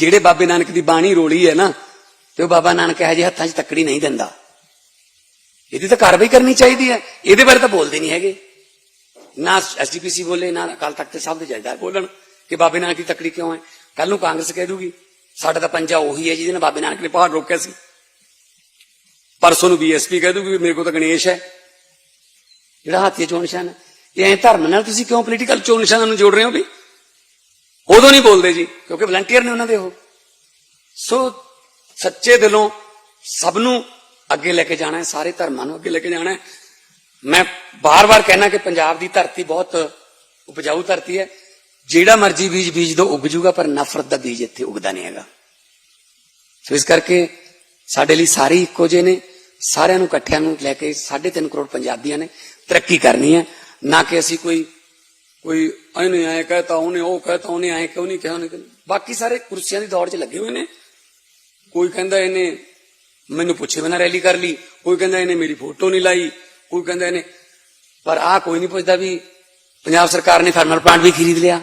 ਜਿਹੜੇ ਬਾਬੇ ਨਾਨਕ ਦੀ ਬਾਣੀ ਰੋਲੀ ਹੈ ਨਾ, ਤੇ ਉਹ ਬਾਬਾ ਨਾਨਕ ਇਹ ਜਿਹੇ ਹੱਥਾਂ 'ਚ ਤੱਕੜੀ ਨਹੀਂ ਦਿੰਦਾ। ਇਹਦੀ ਤਾਂ ਕਾਰਵਾਈ ਕਰਨੀ ਚਾਹੀਦੀ ਹੈ। ਇਹਦੇ ਬਾਰੇ ਤਾਂ ਬੋਲਦੇ ਨਹੀਂ ਹੈਗੇ। ਨਾ ਐਸਡੀਪੀਸੀ ਬੋਲੇ, ਨਾ ਅਕਾਲ ਤਖਤ ਸਾਹਿਬ ਦੇ ਜੱਜਦਾਰ ਬੋਲਣ ਕਿ ਬਾਬੇ ਨਾਨਕ ਦੀ ਤੱਕੜੀ ਕਿਉਂ ਹੈ। ਕੱਲ ਨੂੰ ਕਾਂਗਰਸ ਕਹਿ ਦੂਗੀ, ਸਾਡਾ ਤਾਂ ਪੰਜਾ ਉਹੀ ਹੈ ਜਿਹਦੇ ਨਾਲ ਬਾਬੇ ਨਾਨਕ ਨੇ ਪਹਾੜ ਰੋਕਿਆ ਸੀ। ਪਰਸੋਂ ਨੂੰ ਬੀਐਸਪੀ ਕਹਿ ਦੂਗੀ ਵੀ ਮੇਰੇ ਕੋਲ ਤਾਂ ਗਣੇਸ਼ ਹੈ। ਜਿਹੜਾ ਹਾਥੀ ਚੋਣ ਨਿਸ਼ਾਨ ਹੈ। ਇਹ ਐਂ ਧਰਮ ਨਾਲ ਤੁਸੀਂ ਕਿਉਂ ਪੋਲੀਟੀਕਲ ਚੋਣ ਨਿਸ਼ਾਨਾਂ ਨੂੰ ਜੋੜ ਰਹੇ ਹੋ ਵੀ? ਉਦੋਂ ਨਹੀਂ ਬੋਲਦੇ ਜੀ, ਕਿਉਂਕਿ ਵਲੰਟੀਅਰ ਨੇ ਉਹਨਾਂ ਦੇ ਉਹ। ਸੋ ਸੱਚੇ ਦਿਲੋਂ ਸਭ ਨੂੰ ਅੱਗੇ ਲੈ ਕੇ ਜਾਣਾ ਹੈ, ਸਾਰੇ ਧਰਮਾਂ ਨੂੰ ਅੱਗੇ ਲੈ ਕੇ ਜਾਣਾ ਹੈ। ਮੈਂ ਬਾਰ-ਬਾਰ ਕਹਿਣਾ ਕਿ ਪੰਜਾਬ ਦੀ ਧਰਤੀ ਬਹੁਤ ਉਪਜਾਊ ਧਰਤੀ ਹੈ। ਜਿਹੜਾ ਮਰਜ਼ੀ ਬੀਜ ਬੀਜ ਦੋ, ਉੱਗ ਜੂਗਾ, ਪਰ ਨਫ਼ਰਤ ਦਾ ਬੀਜ ਇੱਥੇ ਉੱਗਦਾ ਨਹੀਂ ਹੈਗਾ। ਸੋ ਇਸ ਕਰਕੇ ਸਾਡੇ ਲਈ ਸਾਰੇ ਇੱਕੋ ਜਿਹੇ ਨੇ। ਸਾਰਿਆਂ ਨੂੰ, ਇਕੱਠਿਆਂ ਨੂੰ ਲੈ ਕੇ 3.5 ਕਰੋੜ ਪੰਜਾਬੀਆਂ ਨੇ ਤਰੱਕੀ ਕਰਨੀ ਹੈ। ਨਾ ਕਿ ਅਸੀਂ ਕੋਈ ਕੋਈ ਇਹਨੇ ਆਏ ਕਹਤਾ, ਉਹਨੇ ਉਹ ਕਹਤਾ, ਉਹਨੇ ਆਏ ਕਿਉਂ ਨਹੀਂ ਕਿਹਾ, ਉਹਨੇ ਕਿਹਾ। ਬਾਕੀ ਸਾਰੇ ਕੁਰਸੀਆਂ ਦੀ ਦੌੜ 'ਚ ਲੱਗੇ ਹੋਏ ਨੇ। ਕੋਈ ਕਹਿੰਦਾ ਇਹਨੇ ਮੈਨੂੰ ਪੁੱਛੇ ਬਿਨਾਂ ਰੈਲੀ ਕਰ ਲਈ, ਕੋਈ ਕਹਿੰਦਾ ਇਹਨੇ ਮੇਰੀ ਫੋਟੋ ਨਹੀਂ ਲਾਈ, ਕੋਈ ਕਹਿੰਦਾ ਇਹਨੇ, ਪਰ ਆ ਕੋਈ ਨਹੀਂ ਪੁੱਛਦਾ ਵੀ ਪੰਜਾਬ ਸਰਕਾਰ ਨੇ ਥਰਮਲ ਪਲਾਂਟ ਵੀ ਖਰੀਦ ਲਿਆ।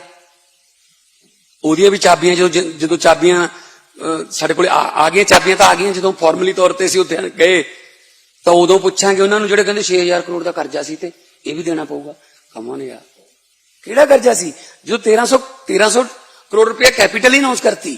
ਉਹਦੀਆਂ ਵੀ ਚਾਬੀਆਂ ਜਦੋਂ ਜਦੋਂ ਚਾਬੀਆਂ ਸਾਡੇ ਕੋਲ ਆ ਆ ਗਈਆਂ ਚਾਬੀਆਂ ਤਾਂ ਆ ਗਈਆਂ, ਜਦੋਂ ਫਾਰਮਲੀ ਤੌਰ ਤੇ ਅਸੀਂ ਉੱਥੇ ਗਏ, ਤਾਂ ਉਦੋਂ ਪੁੱਛਾਂਗੇ ਉਹਨਾਂ ਨੂੰ ਜਿਹੜੇ ਕਹਿੰਦੇ 6000 ਕਰੋੜ ਦਾ ਕਰਜ਼ਾ ਸੀ ਤੇ ਇਹ ਵੀ ਦੇਣਾ ਪਊਗਾ। ਕਮਾਂ ਨੇ ਯਾਰ। ਕਿਹੜਾ ਕਰਜ਼ਾ ਸੀ? ਜਦੋਂ 1300 1300 ਕਰੋੜ ਰੁਪਏ ਕੈਪੀਟਲ ਹੀ ਅਨਾਉਂਸ ਕਰਤੀ।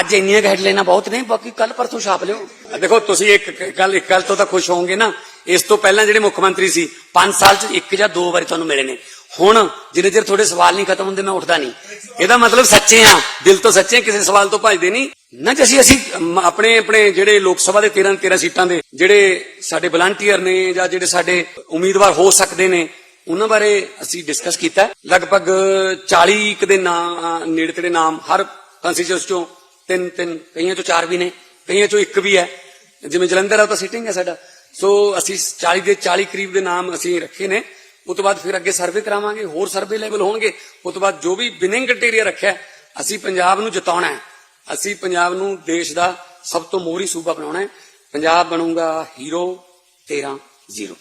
ਅੱਜ ਇੰਨੀਆਂ ਹੈਡਲਾਈਨਾਂ ਬਹੁਤ ਨੇ, ਬਾਕੀ ਕੱਲ ਪਰਸੋਂ ਛਾਪ ਲਿਓ। ਦੇਖੋ, ਤੁਸੀਂ ਇੱਕ ਗੱਲ ਇੱਕ ਗੱਲ ਤੋਂ ਤਾਂ ਖੁਸ਼ ਹੋਵੋਗੇ ਨਾ, ਇਸ ਤੋਂ ਪਹਿਲਾਂ ਜਿਹੜੇ ਮੁੱਖ ਮੰਤਰੀ ਸੀ 5 ਸਾਲ ਚ ਇੱਕ ਜਾਂ ਦੋ ਵਾਰੀ ਤੁਹਾਨੂੰ ਮਿਲੇ ਨੇ। ਹੁਣ ਜਿੰਨੇ ਚਿਰ ਤੁਹਾਡੇ ਸਵਾਲ ਨਹੀਂ ਖਤਮ ਹੁੰਦੇ, ਮੈਂ ਉੱਠਦਾ ਨਹੀਂ। ਇਹਦਾ ਮਤਲਬ ਸੱਚੇ ਆ, ਦਿਲ ਤੋਂ ਸੱਚੇ, ਕਿਸੇ ਸਵਾਲ ਤੋਂ ਭੱਜਦੇ ਨਹੀਂ। ਨਾ ਜੇ, ਅਸੀਂ ਆਪਣੇ ਆਪਣੇ ਜਿਹੜੇ ਲੋਕ ਸਭਾ ਦੇ 13 13 ਸੀਟਾਂ ਦੇ, ਜਿਹੜੇ ਸਾਡੇ ਵਲੰਟੀਅਰ ਨੇ ਜਾਂ ਜਿਹੜੇ ਸਾਡੇ ਉਮੀਦਵਾਰ ਹੋ ਸਕਦੇ ਨੇ, ਉਹਨਾਂ ਬਾਰੇ ਅਸੀਂ ਡਿਸਕਸ ਕੀਤਾ। ਲਗਭਗ 40 ਕੁ ਦੇ ਨਾਮ ਨੇੜੇ ਤੇੜੇ ਨਾਮ ਹਰ ਕੰਸਟੀਚੁਐਂਸ ਚੋਂ ਤਿੰਨ ਤਿੰਨ, ਕਈਆਂ ਚੋਂ ਚਾਰ ਵੀ ਨੇ, ਕਈਆਂ ਚੋਂ ਇੱਕ ਵੀ ਹੈ। ਜਿਵੇਂ ਜਲੰਧਰ ਆ ਤਾਂ ਸਿਟਿੰਗ ਹੈ ਸਾਡਾ। ਸੋ ਅਸੀਂ 40 ਦੇ 40 ਕਰੀਬ ਦੇ ਨਾਮ ਅਸੀਂ ਰੱਖੇ ਨੇ। ਉਸ ਤੋਂ ਬਾਅਦ ਫਿਰ ਅੱਗੇ ਸਰਵੇ ਕਰਾਵਾਂਗੇ, ਹੋਰ ਸਰਵੇ ਲੈਵਲ ਹੋਣਗੇ। ਉਸ ਤੋਂ ਬਾਅਦ ਜੋ ਵੀ ਵਿਨਿੰਗ ਕ੍ਰਾਈਟੇਰੀਆ ਰੱਖਿਆ, ਅਸੀਂ ਪੰਜਾਬ ਨੂੰ ਜਿਤਾਉਣਾ ਹੈ। ਅਸੀਂ ਪੰਜਾਬ ਨੂੰ ਦੇਸ਼ ਦਾ ਸਭ ਤੋਂ ਮੋਹਰੀ ਸੂਬਾ ਬਣਾਉਣਾ ਹੈ। ਪੰਜਾਬ ਬਣੂਗਾ ਹੀਰੋ 13 ਜ਼ੀਰੋ